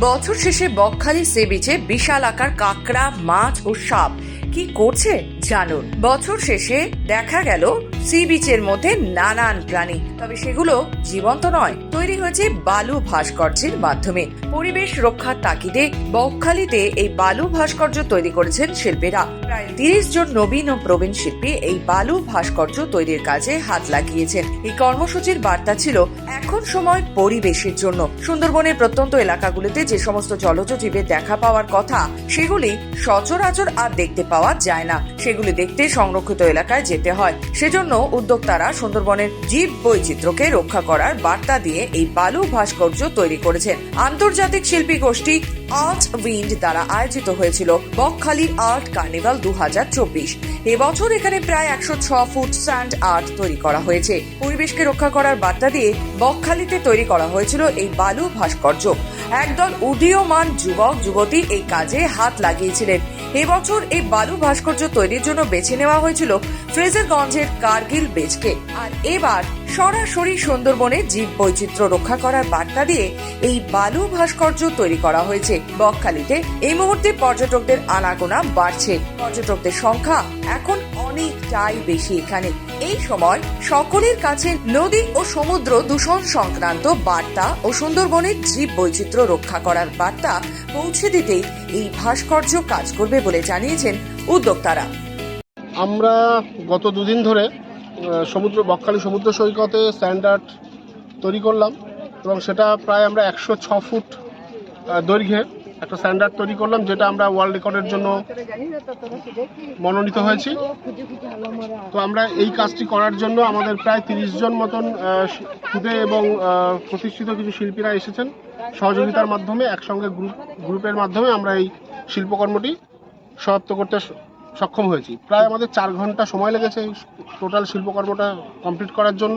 বছর শেষে বকখালি সেবিচে বিশাল আকার কাঁকড়া মাছ ও সাপ। কি করছে? জানুন। বছর শেষে দেখা গেল সি বিচের মধ্যে নানান প্রাণী। তবে সেগুলো জীবন্ত নয়, তৈরি হয়েছে বালু ভাস্কর্যের মাধ্যমে। পরিবেশ রক্ষার তাগিদে বকখালিতে এই বালু ভাস্কর্য তৈরি করেছেন শিল্পীরা। প্রায় তিরিশ জন নবীন ও প্রবীণ শিল্পী এই বালু ভাস্কর্য তৈরির কাজে হাত লাগিয়েছেন। এই কর্মসূচির বার্তা ছিল এখন সময় পরিবেশের জন্য। সুন্দরবনের প্রত্যন্ত এলাকাগুলিতে যে সমস্ত জলজ জীবের দেখা পাওয়ার কথা, সেগুলি সচরাচর আর দেখতে পাওয়া যায় না। দেখতে সংরক্ষিত এলাকায় যেতে হয়। সেজন্য উদ্যোক্তারা সুন্দরবনের জীব বৈচিত্র্যকে রক্ষা করার বার্তা দিয়ে এই বালু ভাস্কর্য তৈরি করেছেন। আন্তর্জাতিক শিল্পী গোষ্ঠী আর্ট উইন্ড দ্বারা আয়োজিত হয়েছিল বকখালি আর্ট কার্নিভাল দু হাজার চব্বিশ এবছর এখানে প্রায় একশো ছ ফুট স্যান্ড আর্ট তৈরি করা হয়েছে। পরিবেশকে রক্ষা করার বার্তা দিয়ে বকখালিতে তৈরি করা হয়েছিল এই বালু ভাস্কর্য। একদল উদীয়মান যুবক, যুবতী এই কাজে হাত লাগিয়েছিলেন। এবছর এই বালু ভাস্কর্য তৈরির জন্য বেছে নেওয়া হয়েছিল ফ্রেজারগঞ্জের কার্গিল বেজকে। আর এবার সরাসরি সুন্দরবনে জীব বৈচিত্র্য রক্ষা করার বার্তা দিয়ে এই বালু ভাস্কর্য তৈরি করা হয়েছে। বকখালিতে এই মুহূর্তে পর্যটকদের আনাগোনা বাড়ছে। পর্যটকদের সংখ্যা এখন অনেকটাই বেশি এখানে। এই সময় সকলের কাছে নদী ও সমুদ্র দূষণ সংক্রান্ত বার্তা ও সুন্দরবনের জীব বৈচিত্র্য রক্ষা করার বার্তা পৌঁছে দিতেই এই ভাস্কর্য কাজ করবে বলে জানিয়েছেন উদ্যোক্তারা। আমরা গত দুদিন ধরে সমুদ্র বকখালি সমুদ্র সৈকতে স্ট্যান্ডার্ড তৈরি করলাম এবং সেটা প্রায় আমরা একশো ছ ফুট দৈর্ঘ্যে একটা স্ট্যান্ডার্ড তৈরি করলাম, যেটা আমরা ওয়ার্ল্ড রেকর্ডের জন্য মনোনীত হয়েছি। তো আমরা এই কাজটি করার জন্য আমাদের প্রায় তিরিশ জন মতন খুদে এবং প্রতিষ্ঠিত কিছু শিল্পীরা এসেছেন। সহযোগিতার মাধ্যমে, একসঙ্গে গ্রুপ, গ্রুপের মাধ্যমে আমরা এই শিল্পকর্মটি সমাপ্ত করতে সক্ষম হয়েছি। প্রায় আমাদের চার ঘণ্টা সময় লেগেছে এই টোটাল শিল্পকর্মটা কমপ্লিট করার জন্য।